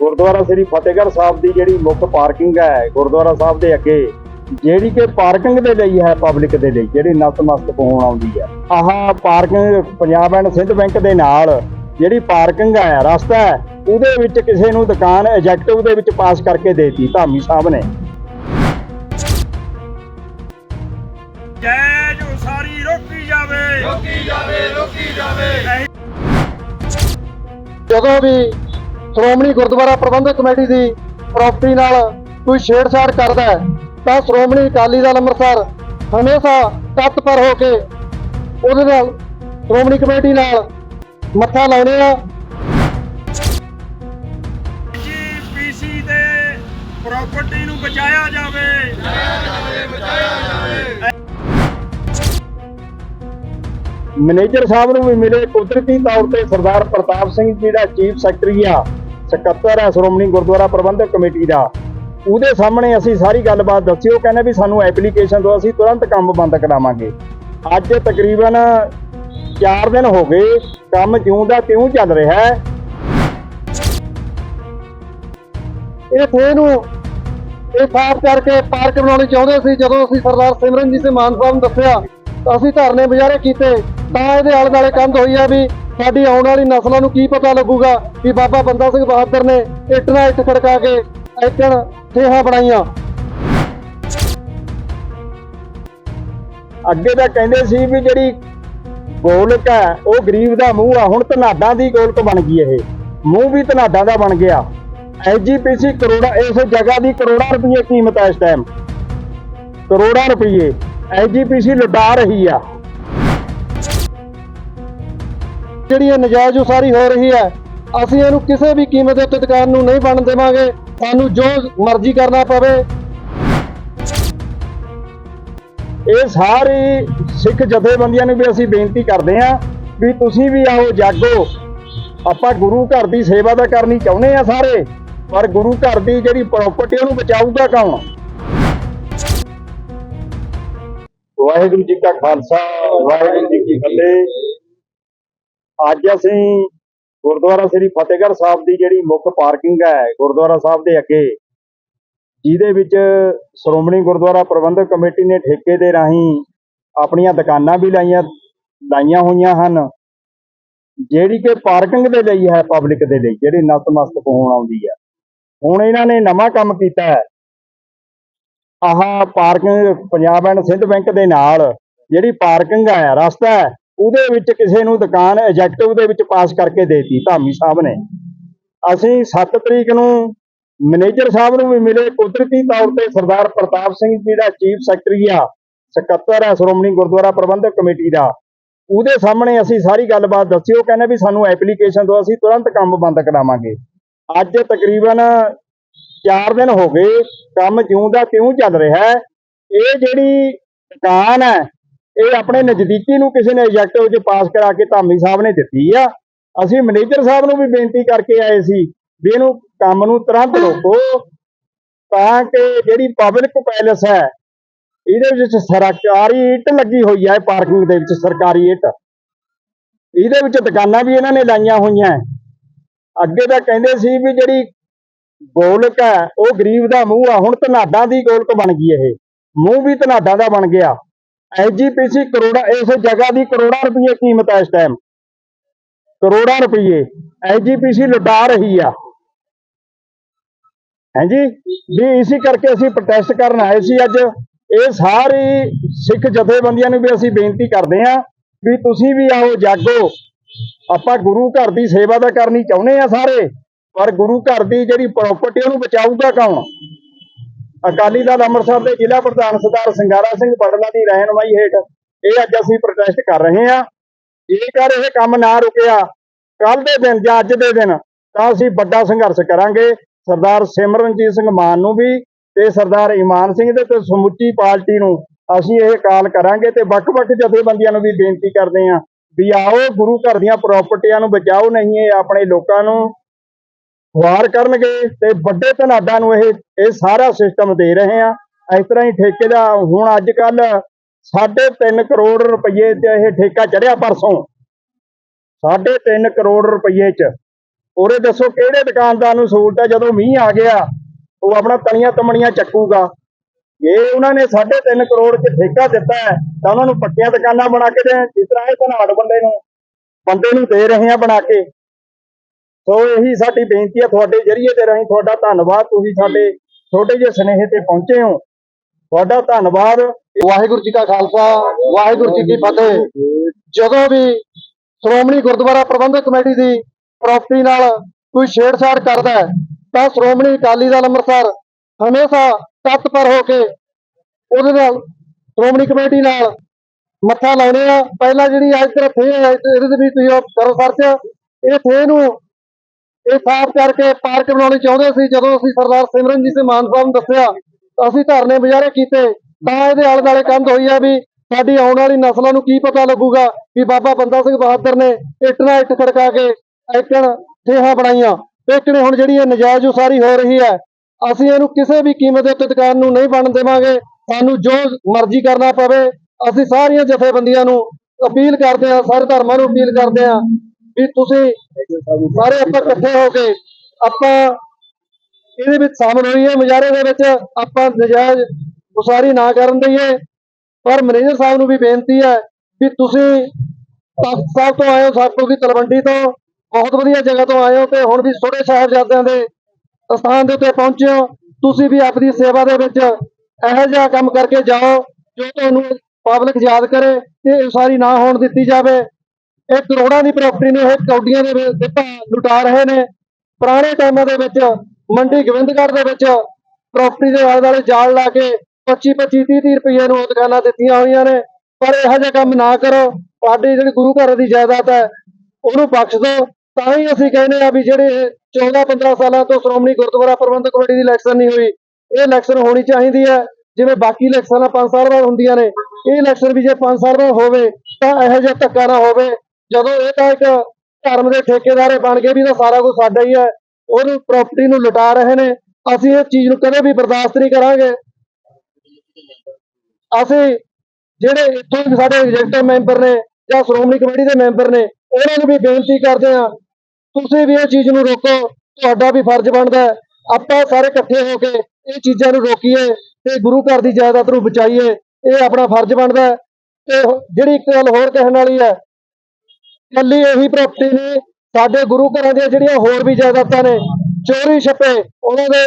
ਗੁਰਦੁਆਰਾ ਸ੍ਰੀ ਫਤਿਹਗੜ੍ਹ ਸਾਹਿਬ ਦੀ ਜਿਹੜੀ ਮੁੱਖ ਪਾਰਕਿੰਗ ਹੈ ਗੁਰਦੁਆਰਾ ਸਾਹਿਬ ਦੇ ਅੱਗੇ ਜਿਹੜੀ ਕਿ ਪਾਰਕਿੰਗ ਦੇ ਲਈ ਹੈ ਪਬਲਿਕ ਦੇ ਲਈ ਜਿਹੜੀ ਨਤਮਸਤਕ ਹੋਣ ਆਉਂਦੀ ਹੈ। ਆਹ parking Punjab and Sind bank ਦੇ ਨਾਲ ਜਿਹੜੀ ਪਾਰਕਿੰਗ ਹੈ ਰਸਤਾ ਹੈ ਉਹਦੇ ਵਿੱਚ ਕਿਸੇ ਨੂੰ ਦੁਕਾਨ ਐਜੈਕਟਿਵ ਦੇ ਵਿੱਚ ਪਾਸ ਕਰਕੇ ਦੇਤੀ ਧਾਮੀ ਸਾਹਿਬ ਨੇ। ਜੈ ਜੋ ਸਾਰੀ ਰੋਕੀ ਜਾਵੇ। ਜਦੋਂ ਵੀ ਸ਼੍ਰੋਮਣੀ ਗੁਰਦੁਆਰਾ ਪ੍ਰਬੰਧਕ ਕਮੇਟੀ ਦੀ ਪ੍ਰਾਪਰਟੀ ਨਾਲ ਕੋਈ ਛੇੜਛਾੜ ਕਰਦਾ ਹੈ ਤਾਂ ਸ਼੍ਰੋਮਣੀ ਅਕਾਲੀ ਦਲ ਅੰਮ੍ਰਿਤਸਰ ਹਮੇਸ਼ਾ ਤਤਪਰ ਹੋ ਕੇ ਉਹਦੇ ਨਾਲ ਸ਼੍ਰੋਮਣੀ ਕਮੇਟੀ ਨਾਲ ਮੱਥਾ ਲਾਉਣੇ ਆ। ਜੀਪੀਸੀ ਦੇ ਪ੍ਰਾਪਰਟੀ ਨੂੰ ਬਚਾਇਆ ਜਾਵੇ। ਮੈਨੇਜਰ ਸਾਹਿਬ ਨੂੰ ਵੀ ਮਿਲੇ ਕੁਦਰਤੀ ਤੌਰ ਤੇ ਸਰਦਾਰ ਪ੍ਰਤਾਪ ਸਿੰਘ ਜਿਹੜਾ ਚੀਫ ਸੈਕਟਰੀ ਆ। ਸਕੱਤਰ ਹੈ ਸ਼੍ਰੋਮਣੀ ਗੁਰਦੁਆਰਾ ਪ੍ਰਬੰਧਕ ਕਮੇਟੀ ਦਾ। ਉਹਦੇ ਸਾਹਮਣੇ ਅਸੀਂ ਸਾਰੀ ਗੱਲਬਾਤ ਦੱਸੀ, ਉਹ ਕਹਿੰਦੇ ਵੀ ਸਾਨੂੰ ਐਪਲੀਕੇਸ਼ਨ ਦਿਓ, ਅਸੀਂ ਤੁਰੰਤ ਕੰਮ ਬੰਦ ਕਰਾਵਾਂਗੇ। ਅੱਜ ਤਕਰੀਬਨ 4 ਦਿਨ ਹੋ ਗਏ, ਕੰਮ ਜਿਉਂ ਦਾ ਤਿਉਂ ਚੱਲ ਰਿਹਾ ਹੈ। ਇਹ ਥੇ ਨੂੰ ਇਹ ਸਾਫ਼ ਕਰਕੇ ਪਾਰਕ ਬਣਾਉਣੀ ਚਾਹੁੰਦੇ ਸੀ, ਜਦੋਂ ਅਸੀਂ ਸਰਦਾਰ ਸਿਮਰਨਜੀਤ ਸਿੰਘ ਮਾਨ ਸਾਹਿਬ ਨੂੰ ਦੱਸਿਆ ਅਸੀਂ ਧਰਨੇ ਬਜਾਰੇ ਕੀਤੇ, ਤਾਂ ਇਹਦੇ ਆਲੇ ਦੁਆਲੇ ਕੰਧ ਹੋਈ ਆ ਵੀ ਸਾਡੀ ਆਉਣ ਵਾਲੀ ਨਸਲਾਂ ਨੂੰ ਕੀ ਪਤਾ ਲੱਗੂਗਾ ਵੀ ਬਾਬਾ ਬੰਦਾ ਸਿੰਘ ਬਹਾਦਰ ਨੇ ਇੱਟ ਨਾਲ ਇੱਟ ਖੜਕਾ ਕੇ ਇੱਟਣ ਥੇਹਾਂ ਬਣਾਈਆਂ। ਅੱਗੇ ਤਾਂ ਕਹਿੰਦੇ ਸੀ ਵੀ ਜਿਹੜੀ ਗੋਲਕ ਹੈ, ਉਹ ਗਰੀਬ ਦਾ ਮੂੰਹ ਆ, ਹੁਣ ਧਨਾਡਾਂ ਦੀ ਗੋਲਕ ਬਣ ਗਈ ਇਹ। ਮੂੰਹ ਵੀ ਧਨਾਡਾਂ ਦਾ ਬਣ ਗਿਆ। ਐਜੀਪੀਸੀ ਕਰੋੜਾ, ਇਸ ਜਗ੍ਹਾ ਦੀ ਕਰੋੜਾਂ ਰੁਪਏ ਕੀਮਤ ਹੈ ਇਸ ਟਾਈਮ ਕਰੋੜਾਂ ਰੁਪਏ ਐਜੀਪੀਸੀ ਲੁਟਾ ਰਹੀ ਆ। ਜਿਹੜੀ ਇਹ ਨਜਾਇਜ਼ ਉਸਾਰੀ ਹੋ ਰਹੀ ਹੈ, ਅਸੀਂ ਇਹਨੂੰ ਕਿਸੇ ਵੀ ਕੀਮਤ ਉੱਤੇ ਦੁਕਾਨ ਨੂੰ ਨਹੀਂ ਬਣ ਦੇਵਾਂਗੇ। ਸਾਨੂੰ ਜੋ ਮਰਜ਼ੀ ਕਰਨਾ ਪਵੇ। ਇਹ ਸਾਰੇ ਸਿੱਖ ਜਥੇਬੰਦੀਆਂ ਨੂੰ ਵੀ ਅਸੀਂ ਬੇਨਤੀ ਕਰਦੇ ਹਾਂ ਵੀ ਤੁਸੀਂ ਵੀ ਆਓ, ਜਾਗੋ। ਆਪਾਂ ਗੁਰੂ ਘਰ ਦੀ ਸੇਵਾ ਤਾਂ ਕਰਨੀ ਚਾਹੁੰਦੇ ਆ ਸਾਰੇ, ਪਰ ਗੁਰੂ ਘਰ ਦੀ ਜਿਹੜੀ ਪ੍ਰਾਪਰਟੀ ਉਹਨੂੰ ਬਚਾਊਗਾ ਕੌਣ? ਵਾਹਿਗੁਰੂ ਜੀ ਕਾ ਖਾਲਸਾ, ਵਾਹਿਗੁਰੂ ਜੀ ਕੀ ਫਤਿਹ। ਅੱਜ ਅਸੀਂ ਗੁਰਦੁਆਰਾ ਸ੍ਰੀ ਫਤਿਹਗੜ੍ਹ ਸਾਹਿਬ ਦੀ ਜਿਹੜੀ ਮੁੱਖ ਪਾਰਕਿੰਗ ਹੈ, ਗੁਰਦੁਆਰਾ ਸਾਹਿਬ ਦੇ ਅੱਗੇ, ਜਿਹਦੇ ਵਿੱਚ ਸ਼੍ਰੋਮਣੀ ਗੁਰਦੁਆਰਾ ਪ੍ਰਬੰਧਕ ਕਮੇਟੀ ਨੇ ਠੇਕੇ ਦੇ ਰਾਹੀਂ ਆਪਣੀਆਂ ਦੁਕਾਨਾਂ ਵੀ ਲਾਈਆਂ ਲਾਈਆਂ ਹੋਈਆਂ ਹਨ। ਜਿਹੜੀ ਕਿ ਪਾਰਕਿੰਗ ਦੇ ਲਈ ਹੈ, ਪਬਲਿਕ ਦੇ ਲਈ, ਜਿਹੜੀ ਨਤਮਸਤਕ ਹੋਣ ਆਉਂਦੀ ਹੈ। ਹੁਣ ਇਹਨਾਂ ਨੇ ਨਵਾਂ ਕੰਮ ਕੀਤਾ ਹੈ। ਆਹ parking Punjab and Sind bank ਦੇ ਨਾਲ ਜਿਹੜੀ ਪਾਰਕਿੰਗ ਹੈ, ਰਸਤਾ ਉਹਦੇ ਵਿੱਚ ਕਿਸੇ ਨੂੰ ਦੁਕਾਨ ਐਜੈਕਟਿਵ ਦੇ ਵਿੱਚ ਪਾਸ ਕਰਕੇ ਦੇਤੀ, ਧਾਮੀ ਸਾਹਿਬ ਨੇ। ਅਸੀਂ 7 ਤਰੀਕ ਨੂੰ ਮੈਨੇਜਰ ਸਾਹਿਬ ਨੂੰ ਵੀ ਮਿਲੇ, ਕੁਦਰਤੀ ਤੌਰ ਤੇ ਸਰਦਾਰ ਪ੍ਰਤਾਪ ਸਿੰਘ ਜਿਹੜਾ ਚੀਫ ਸੈਕਟਰੀ ਆ, ਸਕੱਤਰ ਹੈ ਸ਼੍ਰੋਮਣੀ ਗੁਰਦੁਆਰਾ ਪ੍ਰਬੰਧਕ ਕਮੇਟੀ ਦਾ। ਉਹਦੇ ਸਾਹਮਣੇ ਅਸੀਂ ਸਾਰੀ ਗੱਲਬਾਤ ਦੱਸੀ, ਉਹ ਕਹਿੰਦੇ ਵੀ ਸਾਨੂੰ ਐਪਲੀਕੇਸ਼ਨ ਦਿਓ, ਅਸੀਂ ਤੁਰੰਤ ਕੰਮ ਬੰਦ ਕਰਾਵਾਂਗੇ। ਅੱਜ ਤਕਰੀਬਨ 4 ਦਿਨ ਹੋ ਗਏ, ਕੰਮ ਜਿਉਂ ਦਾ ਕਿਉਂ ਚੱਲ ਰਿਹਾ ਹੈ। ਇਹ ਜਿਹੜੀ ਦੁਕਾਨ ਹੈ, ਇਹ ਆਪਣੇ ਨਜ਼ਦੀਕੀ ਨੂੰ ਕਿਸੇ ਨੇ ਐਜੈਕਟਿਵ 'ਚ ਪਾਸ ਕਰਾ ਕੇ ਧਾਮੀ ਸਾਹਿਬ ਨੇ ਦਿੱਤੀ ਆ। ਅਸੀਂ ਮੈਨੇਜਰ ਸਾਹਿਬ ਨੂੰ ਵੀ ਬੇਨਤੀ ਕਰਕੇ ਆਏ ਸੀ ਵੀ ਇਹਨੂੰ ਕੰਮ ਨੂੰ ਤੁਰੰਤ ਰੋਕੋ, ਤਾਂ ਕਿ ਜਿਹੜੀ ਪਬਲਿਕ ਪੈਲਸ ਹੈ, ਇਹਦੇ ਵਿੱਚ ਸਰਕਾਰੀ ਇੱਟ ਲੱਗੀ ਹੋਈ ਹੈ, ਪਾਰਕਿੰਗ ਦੇ ਵਿੱਚ ਸਰਕਾਰੀ ਇੱਟ। ਇਹਦੇ ਵਿੱਚ ਦੁਕਾਨਾਂ ਵੀ ਇਹਨਾਂ ਨੇ ਲਾਈਆਂ ਹੋਈਆਂ। ਅੱਗੇ ਤਾਂ ਕਹਿੰਦੇ ਸੀ ਵੀ ਜਿਹੜੀ ਗੋਲਕ ਹੈ, ਉਹ ਗਰੀਬ ਦਾ ਮੂੰਹ ਆ, ਹੁਣ ਧਨਾਡਾਂ ਦੀ ਗੋਲਕ ਬਣ ਗਈ ਇਹ। ਮੂੰਹ ਵੀ ਧਨਾਡਾਂ ਦਾ ਬਣ ਗਿਆ। ਐਜੀਪੀਸੀ ਕਰੋੜਾ, ਇਸ ਜਗ੍ਹਾ ਦੀ ਕਰੋੜਾਂ ਰੁਪਏ ਕੀਮਤ ਹੈ ਇਸ ਟਾਈਮ ਕਰੋੜਾਂ ਰੁਪਏ ਐਜੀਪੀਸੀ ਲੁਟਾ ਰਹੀ ਆ। ਹਾਂਜੀ? ਵੀ ਇਸੇ ਕਰਕੇ ਅਸੀਂ ਪ੍ਰੋਟੈਸਟ ਕਰਨ ਆਏ ਸੀ ਅੱਜ। ਇਹ ਸਾਰੀ ਸਿੱਖ ਜਥੇਬੰਦੀਆਂ ਨੂੰ ਵੀ ਅਸੀਂ ਬੇਨਤੀ ਕਰਦੇ ਹਾਂ ਵੀ ਤੁਸੀਂ ਵੀ ਆਓ, ਜਾਗੋ। ਆਪਾਂ ਗੁਰੂ ਘਰ ਦੀ ਸੇਵਾ ਤਾਂ ਕਰਨੀ ਚਾਹੁੰਦੇ ਆ ਸਾਰੇ। ਪਰ ਗੁਰੂ ਘਰ ਦੀ ਜਿਹੜੀ ਪ੍ਰਾਪਰਟੀ ਉਹਨੂੰ ਬਚਾਊਗਾ ਕੌਣ? ਅਕਾਲੀ ਦਲ ਅੰਮ੍ਰਿਤਸਰ ਦੇ ਜ਼ਿਲ੍ਹਾ ਪ੍ਰਧਾਨ ਸਰਦਾਰ ਸਿੰਗਾਰਾ ਸਿੰਘ ਬੜਲਾ ਦੀ ਰਹਿਨਮਾਈ ਹੇਠ ਇਹ ਅੱਜ ਅਸੀਂ ਪ੍ਰੋਟੈਸਟ ਕਰ ਰਹੇ ਹਾਂ। ਜੇਕਰ ਇਹ ਕੰਮ ਨਾ ਰੁਕਿਆ ਕੱਲ ਦੇ ਦਿਨ ਜਾਂ ਅੱਜ ਦੇ ਦਿਨ ਤਾਂ ਅਸੀਂ ਵੱਡਾ ਸੰਘਰਸ਼ ਕਰਾਂਗੇ। ਸਰਦਾਰ ਸਿਮਰਨਜੀਤ ਸਿੰਘ ਮਾਨ ਨੂੰ ਵੀ ਤੇ ਸਰਦਾਰ ਇਮਾਨ ਸਿੰਘ ਦੇ ਤੇ ਸਮੁੱਚੀ ਪਾਰਟੀ ਨੂੰ ਅਸੀਂ ਇਹ ਕਾਲ ਕਰਾਂਗੇ ਤੇ ਵੱਖ-ਵੱਖ ਜਥੇਬੰਦੀਆਂ ਨੂੰ ਵੀ ਬੇਨਤੀ ਕਰਦੇ ਹਾਂ ਵੀ ਆਓ ਗੁਰੂ ਘਰ ਦੀਆਂ ਪ੍ਰਾਪਰਟੀਆਂ ਨੂੰ ਬਚਾਓ, ਨਹੀਂ ਇਹ ਆਪਣੇ ਲੋਕਾਂ ਨੂੰ ਵਾਰ ਕਰਨਗੇ ਤੇ ਵੱਡੇ ਧਨਾਡਾਂ ਨੂੰ ਇਹ ਇਹ ਸਾਰਾ ਸਿਸਟਮ ਦੇ ਰਹੇ ਆ। ਇਸ ਤਰ੍ਹਾਂ ਹੀ ਠੇਕੇ ਦਾ ਹੁਣ ਅੱਜ ਕੱਲ 3.5 ਕਰੋੜ ਰੁਪਏ ਤੇ ਇਹ ਠੇਕਾ ਚੜਿਆ ਪਰਸੋਂ। 3.5 ਕਰੋੜ ਰੁਪਏ ਚ। ਉਰੇ ਦੱਸੋ ਕਿਹੜੇ ਦੁਕਾਨਦਾਰ ਨੂੰ ਸਹੂਲਤ ਹੈ ਜਦੋਂ ਮੀਂਹ ਆ ਗਿਆ, ਉਹ ਆਪਣਾ ਤਣੀਆਂ ਤਮਣੀਆਂ ਚੱਕੂਗਾ। ਜੇ ਉਹਨਾਂ ਨੇ 3.5 ਕਰੋੜ ਚ ਠੇਕਾ ਦਿੱਤਾ ਹੈ, ਤਾਂ ਉਹਨਾਂ ਨੂੰ ਪੱਕੀਆਂ ਦੁਕਾਨਾਂ ਬਣਾ ਕੇ ਦੇਣ। ਜਿਸ ਤਰ੍ਹਾਂ ਇਹ ਧਨਾੜ ਬੰਦੇ ਨੂੰ ਬੰਦੇ ਨੂੰ ਦੇ ਰਹੇ ਆ ਬਣਾ ਕੇ। ਸੋ ਇਹੀ ਸਾਡੀ ਬੇਨਤੀ ਹੈ ਤੁਹਾਡੇ ਜਰੀਏ ਤੇ ਰਾਹੀਂ ਤੁਹਾਡਾ ਧੰਨਵਾਦ। ਤੁਸੀਂ ਸਾਡੇ ਛੋਟੇ ਜਿਹੇ ਸੁਨੇਹੇ ਤੇ ਪਹੁੰਚੇ ਹੋ। ਤੁਹਾਡਾ ਧੰਨਵਾਦ। ਵਾਹਿਗੁਰੂ ਜੀ ਕਾ ਖਾਲਸਾ, ਵਾਹਿਗੁਰੂ ਜੀ ਕੀ ਫਤਿਹ। ਜਦੋਂ ਵੀ ਸ਼੍ਰੋਮਣੀ ਗੁਰਦੁਆਰਾ ਪ੍ਰਬੰਧਕ ਕਮੇਟੀ ਦੀ ਪ੍ਰਾਪਰਟੀ ਨਾਲ ਕੋਈ ਛੇੜਛਾੜ ਕਰਦਾ ਹੈ, ਤਾਂ ਸ਼੍ਰੋਮਣੀ ਅਕਾਲੀ ਦਲ ਅੰਮ੍ਰਿਤਸਰ ਹਮੇਸ਼ਾ ਤਤਪਰ ਹੋ ਕੇ ਉਹਦੇ ਨਾਲ, ਸ਼੍ਰੋਮਣੀ ਕਮੇਟੀ ਨਾਲ ਮੱਥਾ ਲਾਉਣੇ ਆ। ਪਹਿਲਾਂ ਜਿਹੜੀ ਅੱਜ ਤੱਕ ਥੇ ਇਹਦੇ ਵੀ ਤੁਸੀਂ ਕਰੋ ਸਰਚ। ਇਹ ਥੇ ਨੂੰ ਇਹ ਸਾਫ਼ ਕਰਕੇ ਪਾਰਕ ਬਣਾਉਣੀ ਚਾਹੁੰਦੇ ਸੀ, ਜਦੋਂ ਅਸੀਂ ਸਰਦਾਰ ਸਿਮਰਨਜੀਤ ਸਿੰਘ ਮਾਨ ਸਾਹਿਬ ਨੂੰ ਦੱਸਿਆ, ਅਸੀਂ ਧਰਨੇ ਮੁਜ਼ਾਹਰੇ ਕੀਤੇ, ਤਾਂ ਇਹਦੇ ਆਲੇ ਦੁਆਲੇ ਕੰਧ ਹੋਈ ਆ ਵੀ ਸਾਡੀ ਆਉਣ ਵਾਲੀ ਨਸਲਾਂ ਨੂੰ ਕੀ ਪਤਾ ਲੱਗੂਗਾ ਵੀ ਬਾਬਾ ਬੰਦਾ ਸਿੰਘ ਬਹਾਦਰ ਨੇ ਇੱਟ ਨਾਲ ਇੱਟ ਖੜਕਾ ਕੇ ਐਕਣ ਥੇਹਾਂ ਬਣਾਈਆਂ। ਲੇਕਿਨ ਹੁਣ ਜਿਹੜੀ ਇਹ ਨਜਾਇਜ਼ ਉਸਾਰੀ ਹੋ ਰਹੀ ਹੈ। ਅਸੀਂ ਇਹਨੂੰ ਕਿਸੇ ਵੀ ਕੀਮਤ ਦੇ ਉੱਤੇ ਦੁਕਾਨ ਨੂੰ ਨਹੀਂ ਬਣਨ ਦੇਵਾਂਗੇ। ਸਾਨੂੰ ਜੋ ਮਰਜ਼ੀ ਕਰਨਾ ਪਵੇ, ਅਸੀਂ ਸਾਰੀਆਂ ਜਥੇਬੰਦੀਆਂ ਨੂੰ ਅਪੀਲ ਕਰਦੇ ਹਾਂ, ਸਾਰੇ ਧਰਮਾਂ ਨੂੰ ਅਪੀਲ ਕਰਦੇ ਹਾਂ ਵੀ ਤੁਸੀਂ ਸਾਰੇ ਆਪਾਂ ਇਕੱਠੇ ਹੋ ਕੇ ਆਪਾਂ ਇਹਦੇ ਵਿੱਚ ਸ਼ਾਮਲ ਹੋਈਏ, ਮੁਜ਼ਾਹਰੇ ਦੇ ਵਿੱਚ ਆਪਾਂ ਨਜਾਇਜ਼ ਉਸਾਰੀ ਨਾ ਕਰਨ ਦਈਏ। ਪਰ ਮੈਨੇਜਰ ਸਾਹਿਬ ਨੂੰ ਵੀ ਬੇਨਤੀ ਹੈ ਵੀ ਤੁਸੀਂ ਤਖਤ ਸਾਹਿਬ ਤੋਂ ਆਏ ਹੋ ਸਾਪੋ ਦੀ ਤਲਵੰਡੀ ਤੋਂ, ਬਹੁਤ ਵਧੀਆ ਜਗ੍ਹਾ ਤੋਂ ਆਏ ਹੋ ਤੇ ਹੁਣ ਵੀ ਛੋਟੇ ਸਾਹਿਬਜ਼ਾਦਿਆਂ ਦੇ ਸਥਾਨ ਦੇ ਉੱਤੇ ਪਹੁੰਚੇ ਹੋ ਤੁਸੀਂ ਵੀ ਆਪਣੀ ਸੇਵਾ ਦੇ ਵਿੱਚ ਇਹੋ ਜਿਹਾ ਕੰਮ ਕਰਕੇ ਜਾਓ ਜੋ ਤੁਹਾਨੂੰ ਪਬਲਿਕ ਯਾਦ ਕਰੇ ਤੇ ਉਸਾਰੀ ਨਾ ਹੋਣ ਦਿੱਤੀ ਜਾਵੇ। ਇਹ ਕਰੋੜਾਂ ਦੀ ਪ੍ਰਾਪਰਟੀ ਨੇ, ਇਹ ਕੌਡੀਆਂ ਦੇ ਦਿੱਤਾ, ਲੁਟਾ ਰਹੇ ਨੇ। ਪੁਰਾਣੇ ਟਾਈਮਾਂ ਦੇ ਵਿੱਚ, ਮੰਡੀ ਗੋਬਿੰਦਗੜ੍ਹ ਦੇ ਵਿੱਚ ਪ੍ਰਾਪਰਟੀ ਦੇ ਆਲੇ ਦੁਆਲੇ ਜਾਲ ਲਾ ਕੇ 25 25 30 30 ਰੁਪਏ ਨੂੰ ਦੁਕਾਨਾਂ ਦਿੱਤੀਆਂ ਹੋਈਆਂ ਨੇ। ਪਰ ਇਹੋ ਜਿਹਾ ਕੰਮ ਨਾ ਕਰੋ। ਸਾਡੀ ਜਿਹੜੀ ਗੁਰੂ ਘਰ ਦੀ ਜਾਇਦਾਦ ਹੈ, ਉਹਨੂੰ ਬਖਸ਼ ਦਿਓ। ਤਾਂ ਹੀ ਅਸੀਂ ਕਹਿੰਦੇ ਆ ਵੀ ਜਿਹੜੇ 14 15 ਸਾਲਾਂ ਤੋਂ ਸ਼੍ਰੋਮਣੀ ਗੁਰਦੁਆਰਾ ਪ੍ਰਬੰਧਕ ਕਮੇਟੀ ਦੀ ਇਲੈਕਸ਼ਨ ਨਹੀਂ ਹੋਈ, ਇਹ ਇਲੈਕਸ਼ਨ ਹੋਣੀ ਚਾਹੀਦੀ ਹੈ। ਜਿਵੇਂ ਬਾਕੀ ਇਲੈਕਸ਼ਨਾਂ 5 ਸਾਲ ਬਾਅਦ ਹੁੰਦੀਆਂ ਨੇ, ਇਹ ਇਲੈਕਸ਼ਨ ਵੀ ਜੇ 5 ਸਾਲ ਬਾਅਦ ਹੋਵੇ, ਤਾਂ ਇਹੋ ਜਿਹਾ ਧੱਕਾ ਨਾ ਹੋਵੇ। ਜਦੋਂ ਇਹ ਤਾਂ ਇੱਕ ਧਰਮ ਦੇ ਠੇਕੇਦਾਰੇ ਬਣ ਕੇ ਵੀ ਤਾਂ ਸਾਰਾ ਕੁਝ ਸਾਡਾ ਹੀ ਹੈ, ਉਹਨੂੰ ਪ੍ਰਾਪਰਟੀ ਨੂੰ ਲੁਟਾ ਰਹੇ ਨੇ, ਅਸੀਂ ਇਹ ਚੀਜ਼ ਨੂੰ ਕਦੇ ਵੀ ਬਰਦਾਸ਼ਤ ਨਹੀਂ ਕਰਾਂਗੇ। ਅਸੀਂ ਜਿਹੜੇ ਇੱਥੋਂ ਦੇ ਸਾਡੇ ਐਗਜ਼ੈਕਟਿਵ ਮੈਂਬਰ ਨੇ ਜਾਂ ਸ਼੍ਰੋਮਣੀ ਕਮੇਟੀ ਦੇ ਮੈਂਬਰ ਨੇ, ਉਹਨਾਂ ਨੂੰ ਵੀ ਬੇਨਤੀ ਕਰਦੇ ਹਾਂ, ਤੁਸੀਂ ਵੀ ਇਹ ਚੀਜ਼ ਨੂੰ ਰੋਕੋ, ਤੁਹਾਡਾ ਵੀ ਫਰਜ਼ ਬਣਦਾ ਹੈ। ਆਪਾਂ ਸਾਰੇ ਇਕੱਠੇ ਹੋ ਕੇ ਇਹ ਚੀਜ਼ਾਂ ਨੂੰ ਰੋਕੀਏ ਤੇ ਗੁਰੂ ਘਰ ਦੀ ਜਾਇਦਾਦ ਨੂੰ ਬਚਾਈਏ, ਇਹ ਆਪਣਾ ਫਰਜ਼ ਬਣਦਾ ਤੇ ਜਿਹੜੀ ਇੱਕ ਗੱਲ ਹੋਰ ਕਹਿਣ ਵਾਲੀ ਹੈ ਕੱਲੀ ਇਹੀ ਪ੍ਰਾਪਰਟੀ ਨਹੀਂ, ਸਾਡੇ ਗੁਰੂ ਘਰਾਂ ਦੀਆਂ ਜਿਹੜੀਆਂ ਹੋਰ ਵੀ ਜਾਇਦਾਦਾਂ ਨੇ, ਚੋਰੀ ਛੱਪੇ, ਉਹਨਾਂ ਦੇ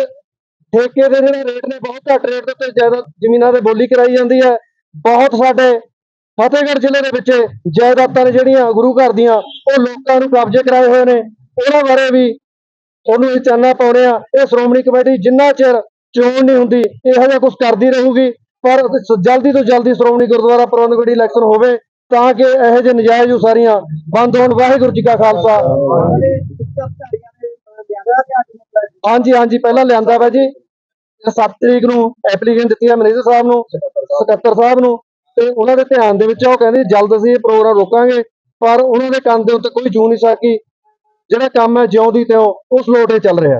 ਠੇਕੇ ਦੇ ਜਿਹੜੇ ਰੇਟ ਨੇ ਬਹੁਤ ਘੱਟ ਰੇਟ ਦੇ ਉੱਤੇ ਜਾਇਦਾਦ ਜ਼ਮੀਨਾਂ ਦੇ ਬੋਲੀ ਕਰਾਈ ਜਾਂਦੀ ਹੈ। ਬਹੁਤ ਸਾਡੇ ਫਤਿਹਗੜ੍ਹ ਜ਼ਿਲ੍ਹੇ ਦੇ ਵਿੱਚ ਜਾਇਦਾਦਾਂ ਨੇ ਜਿਹੜੀਆਂ ਗੁਰੂ ਘਰ ਦੀਆਂ, ਉਹ ਲੋਕਾਂ ਨੂੰ ਕਬਜ਼ੇ ਕਰਾਏ ਹੋਏ ਨੇ। ਉਹਨਾਂ ਬਾਰੇ ਵੀ ਉਹਨੂੰ ਇਹ ਚਾਨਣਾ ਪਾਉਣੇ ਆ, ਇਹ ਸ਼੍ਰੋਮਣੀ ਕਮੇਟੀ ਜਿੰਨਾ ਚਿਰ ਚੋਣ ਨਹੀਂ ਹੁੰਦੀ, ਇਹੋ ਜਿਹਾ ਕੁਝ ਕਰਦੀ ਰਹੂਗੀ। ਪਰ ਜਲਦੀ ਤੋਂ ਜਲਦੀ ਸ਼੍ਰੋਮਣੀ ਗੁਰਦੁਆਰਾ ਪ੍ਰਬੰਧਕ ਕਮੇਟੀ ਇਲੈਕਸ਼ਨ ਹੋਵੇ ਤਾਂ ਕਿ ਇਹੋ ਜਿਹੇ ਨਜਾਇਜ਼ ਉਸਾਰੀਆਂ ਬੰਦ ਹੋਣ। ਵਾਹਿਗੁਰੂ ਜੀ ਕਾ ਖਾਲਸਾ। ਹਾਂਜੀ ਹਾਂਜੀ, ਪਹਿਲਾਂ ਲਿਆਂਦਾ ਵਾ ਜੀ। 7 ਤਰੀਕ ਨੂੰ ਐਪਲੀਕੇਸ਼ਨ ਦਿੱਤੀ ਹੈ ਮੈਨੇਜਰ ਸਾਹਿਬ ਨੂੰ, ਸਕੱਤਰ ਸਾਹਿਬ ਨੂੰ। ਤੇ ਉਹਨਾਂ ਦੇ ਧਿਆਨ ਦੇ ਵਿੱਚ ਉਹ ਕਹਿੰਦੇ ਜਲਦ ਅਸੀਂ ਇਹ ਪ੍ਰੋਗਰਾਮ ਰੋਕਾਂਗੇ, ਪਰ ਉਹਨਾਂ ਦੇ ਕੰਨ ਦੇ ਉੱਤੇ ਕੋਈ ਜੂ ਨਹੀਂ ਸਕੀ ਜਿਹੜਾ ਕੰਮ ਹੈ ਜਿਉਂ ਦੀ ਤਿਉਂ ਉਸ ਲੋਟੇ ਚੱਲ ਰਿਹਾ